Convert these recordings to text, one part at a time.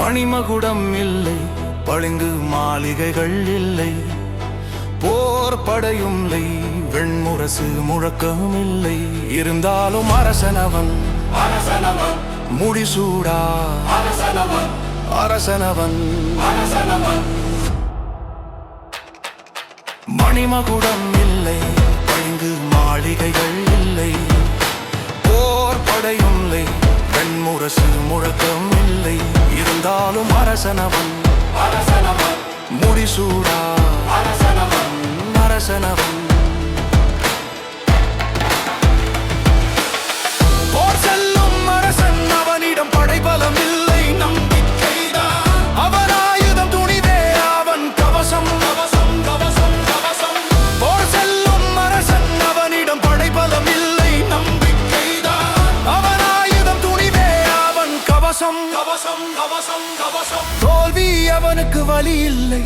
மணிமகுடம் இல்லை பளிங்கு மாளிகைகள் இல்லை போர் படையும் இல்லை வெண்முரசு முழக்கம் இல்லை. இருந்தாலும் அரசனவன் அரசனவன் முடிசூடா. அரசனவன் அரசனவன் அரசனவன் மணிமகுடம் இல்லை பளிங்கு மாளிகைகள் இல்லை போர் படையும் வெண்முரசு முழக்கம் இல்லை. இருந்தாலும் அரசனவன். முடிசூடா. அரசனவன். கவசம் கவசம் கவசம். தோல்வி அவனுக்கு வழி இல்லை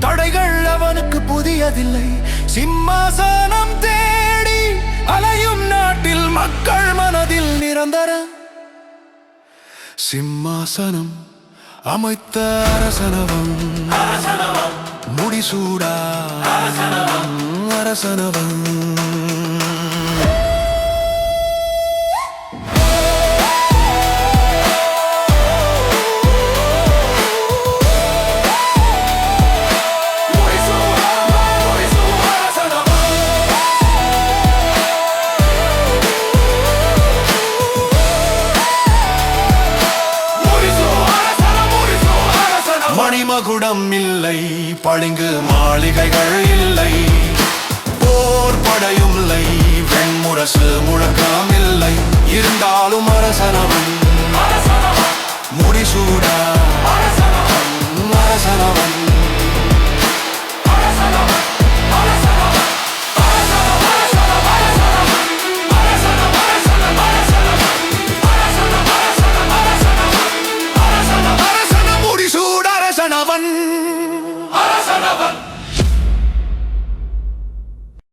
தடைகள் அவனுக்கு புதியதில்லை. சிம்மாசனம் தேடி அலையும் நாட்டில் மக்கள் மனதில் நிரந்தர. சிம்மாசனம் அமைத்த அரசனவன். முடிசூடா. அரசனவன். மணிமகுடம் இல்லை பளிங்கு மாளிகைகள் இல்லை. போர் படையும் இல்லை வெண்முரசு முழக்கம் இல்லை இருந்தாலும் அரசனவன். முடிசூடா Ara sana bak.